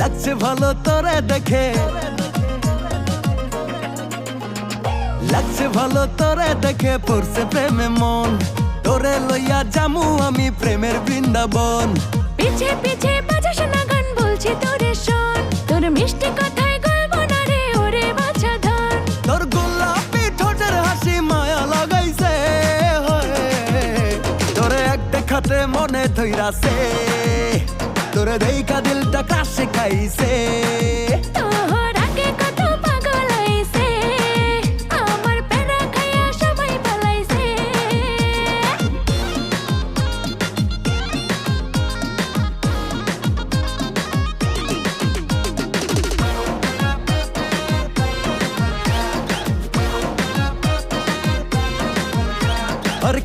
ভালো তোরে দেখে। লাগছে ভালো তোরে দেখে পড়ছে প্রেমে মন। তোরে লইয়া জামু আমি প্রেমের বৃন্দাবন। পিছে পিছে বাজা শোনা গান বলছি তোরে শোন। তোর মিষ্টি কথায় গল্প না রে ওরে বাছা ধন। তোর গোলাপি ঠোঁটের হাসি মায়া লাগাইছে। তোরে এক দেখাতে মনে ধইরাছে তোরে দেখা দিলটা কাশে খাইছে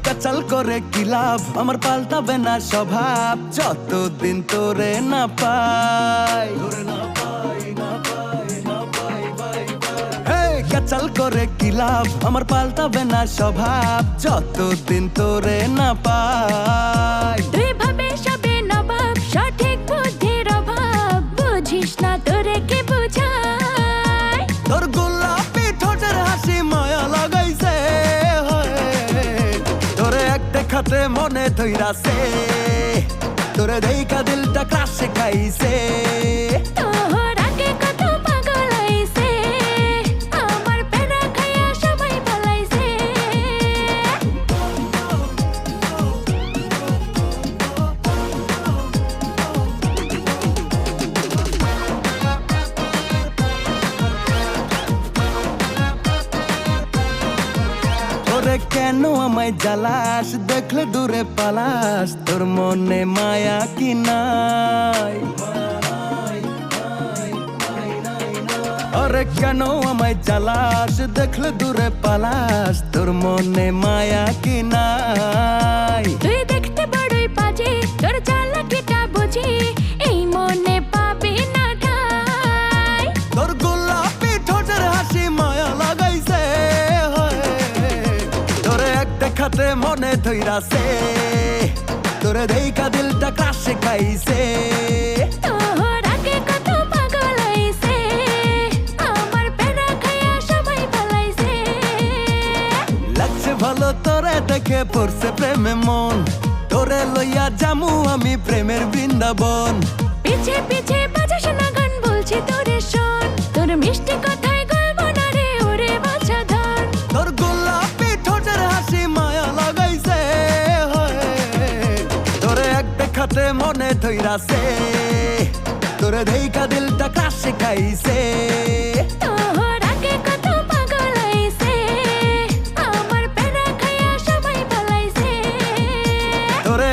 কাচাল করে কি লাভ? আমার পাল্টাবে না স্বভাব। যতদিন তোরে না পাই কাচাল করে কি লাভ? আমার পাল্টাবে না স্বভাব। যতদিন তোরে না পাই। তুই ভাবে সবে নবাব সঠিক বুদ্ধির অভাব। বুঝিস না তোরে কে বুঝায়? তোর এক মনে সে তোরে দেখা দিলটা ক্রাশে খাইছে কেন আমায় জ্বালাস? দেখলে দূরে পালাস। তোর মনে মায়া কি নাই? আরে কেন আমায় জ্বালাস? দেখলে দূরে পালাস। তোর মনে মায়া কি নাই? মনে ধইরাছে তোরে দেখা দিলটা কাশে খাইছে। ভালো তোরে দেখে পড়ছে প্রেমে মন। তোরে লইয়া জামু আমি প্রেমের বৃন্দাবন। পিছে পিছে গান বলছি তোরে শোন। তোর মিষ্টি মনে ধইরাছে তোর দেখা দিলটা কাশে খাইছে